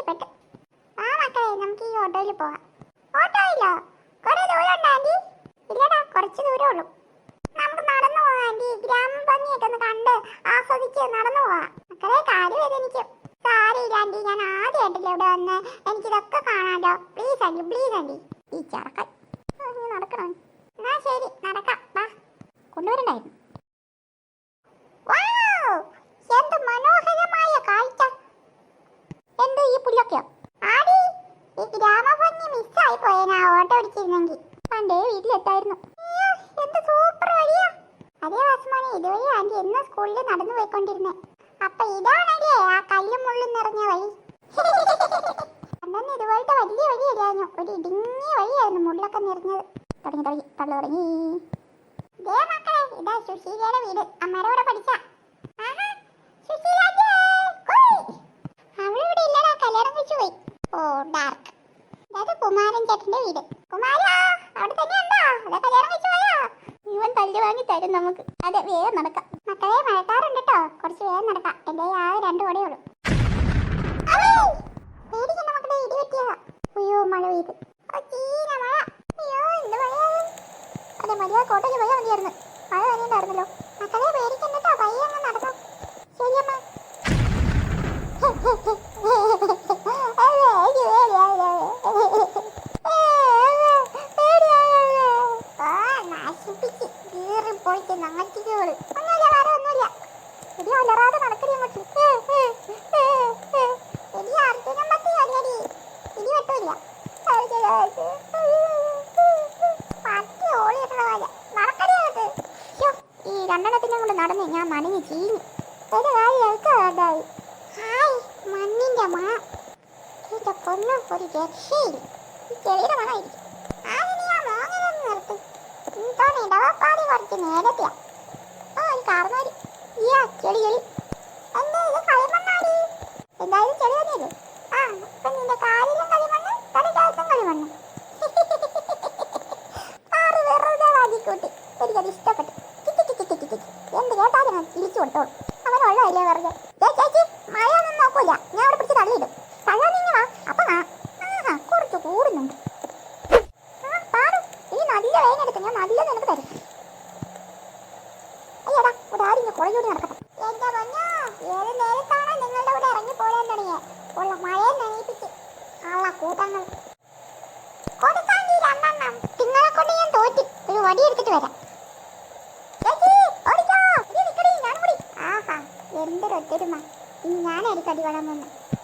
വരെ ആ മക്കളെ നമുക്ക് ഈ ഓട്ടോയിൽ പോവാം. ഓട്ടോയിലോ? കുറെ ദൂരം ഉണ്ടോ ആന്റി ഇല്ലടാ കുറച്ച് ദൂരമേ ഉള്ളൂ. നമുക്ക് നടന്നു പോവാം ആന്റി ഗ്രാമ ഭംഗിയൊക്കെ ഒന്ന് കണ്ട് ആസ്വദിച്ച് നടന്നു പോവാം. മക്കളെ കാൽ വേദനിക്കും. സാരിയില്ല ആന്റി ഞാൻ ആദ്യമായിട്ടില്ല ഇവിടെ വന്ന്. എനിക്കിതൊക്കെ കാണാമല്ലോ പ്ലീസ് ആന്റി പ്ലീസ് ആന്റി ഈ ചറക്കൻ. നടക്കണം? എന്നാ ശരി നടക്കാം. വാ. കൊണ്ടുവരണ്ടായിരുന്നു വൗ! എന്ത് മനോഹരമായ കാഴ്ച എന്ത് ഈ പുല്ലൊക്കെയോ ആടി ഈ ഗ്രാമഭംഗി പോയേനാ ഓട്ടോ അടിച്ചിരുന്നെങ്കിൽ പണ്ടേ വീട്ടിലെത്തായിരുന്നു. എന്ത് സൂപ്പർ വഴിയാ. അതേ വാസമാനെ ഇതുവഴി ആന്റി എന്ന സ്കൂളിൽ നടന്നു പോയിക്കൊണ്ടിരുന്നേ. അപ്പൊ ഇതാണല്ലേ ആ കല്ലും മുള്ളും നിറഞ്ഞ വഴി. അന്നൊന്നും ഇതുപോലത്തെ വലിയ വഴിയല്ലായിരുന്നു. ഒരു ഇടുങ്ങിയ വഴിയായിരുന്നു മുള്ളൊക്കെ നിറഞ്ഞത്. തുടങ്ങി തുടങ്ങി തള്ളു തുടങ്ങി. ദേ മക്കളെ ഇതാ സുശീലയുടെ വീട്. അമ്മയുടെ കൂടെ പഠിച്ച അവളിവിടെ ഇല്ലടാ കല്യാണം കഴിച്ചു പോയി ഓ ഡാർക്ക് അതായത് കുമാരൻ ചേട്ടന്റെ വീട്. കുമാരാ അവിടെ തന്നെ ഉണ്ടോ അതെ കല്യാണം കഴിച്ചു പോയോ ഇവൻ തല്ലു വാങ്ങി തരും നമുക്ക്. അതെ വേഗം നടക്കാം. മക്കളെ മഴക്കാറുണ്ട് കേട്ടോ കുറച്ച് വേഗം നടക്കാം. എന്റെ ആ രണ്ട് കൂടെ ഉള്ളൂ! പേടിക്കണ്ട മക്കളെ ഇടി പറ്റിയതാ. അയ്യോ മഴ പെയ്ത്. ചീന മഴ. അയ്യോ എന്ത് മഴയാണ് അതെ മര്യാദ കോട്ടയ്ക്ക് പോയാൽ മതിയായിരുന്നു. മഴ നനയുണ്ടായിരുന്നല്ലോ മക്കളെ പേടിക്കണ്ടോ പയ്യെ അങ്ങ് നടന്നു. ശരിയമ്മ. നാട്ടിക്കോൾ ഒന്നുമില്ല വേറെ ഒന്നുമില്ല ഇടി അലറാതെ നടക്കടി അങ്ങോട്ട്. ഇടി അർജുനം പറ്റി അല്ലടി ഇടി വെട്ടില്ല. പറ്റി ഓളിയിട്ടുള്ള പോലെ നടക്കടി അങ്ങോട്ട്. ഈ രണ്ടെണ്ണത്തിനെ കൊണ്ട് നടന്ന് ഞാൻ മനഞ്ഞ് ചീഞ്ഞു. ഒരു കാര്യം കേൾക്കാതായി ഹായ് മണ്ണിന്റെ മണം എന്റെ പൊന്നും ഒരു രക്ഷയില്ല ഈ ചെളിയുടെ മണമായിരിക്കും ആദ്യം ഞാൻ മോങ്ങനെ നിർത്തി. ഇതോടെ ഇടവപ്പാടി കുറച്ച് നേരത്തെയാ. കാർമാരി ഇയാ ചെളി ചെളി. എന്താ ഇത് കളിമണ്ണാടി. എന്തായാലും ചെളി തന്നെയല്ലേ? ആ ഇപ്പൊ നിന്റെ കാലിലും കളിമണ്ണ് തലയ്ക്കകത്തും കളിമണ്ണ്. ആറ് വെറുതെ വാങ്ങിക്കൂട്ടി എനിക്കത് ഇഷ്ടപ്പെട്ടു. എന്ത് കേട്ടാലും ഞാൻ തിരിച്ചു കൊടുത്തോളൂ. അവനുള്ളതല്ലേ വെറുതെ. ചേച്ചി മഴയൊന്നും നോക്കൂല. ഞാൻ അവിടെ പിടിച്ച് തള്ളിയിടും. തള്ളാൻ നീങ്ങി വാ. അപ്പൊ ആഹാ കുറച്ച് കൂടുന്നുണ്ട്. ആ പാടും ഈ നല്ല വേനെടുത്ത് ഞാൻ നല്ല നിനക്ക് തരും കുളയൂടി നടക്കട്ടെ എന്റെ പൊന്നോ ഏത് നേരത്താണ് നിങ്ങളുടെ കൂടെ ഇറങ്ങി പോരാൻ തുടങ്ങിയത് ഉള്ള മഴയെ നനയിപ്പിച്ച് ആള കൂട്ടങ്ങൾ ഈ രണ്ടെണ്ണം നിങ്ങളെ കൊണ്ട് ഞാൻ തോറ്റി ഒരു വടി എടുത്തിട്ട് വരാം ചേച്ചി, ഓടിക്കോ. ഇടി നിക്കടി, ഞാനും കൂടി. ആഹാ, എന്തൊരു ഒത്തൊരുമ. ഇനി ഞാനായിരിക്കും അടി കൊള്ളാൻ പോകുന്നത്. എടീ,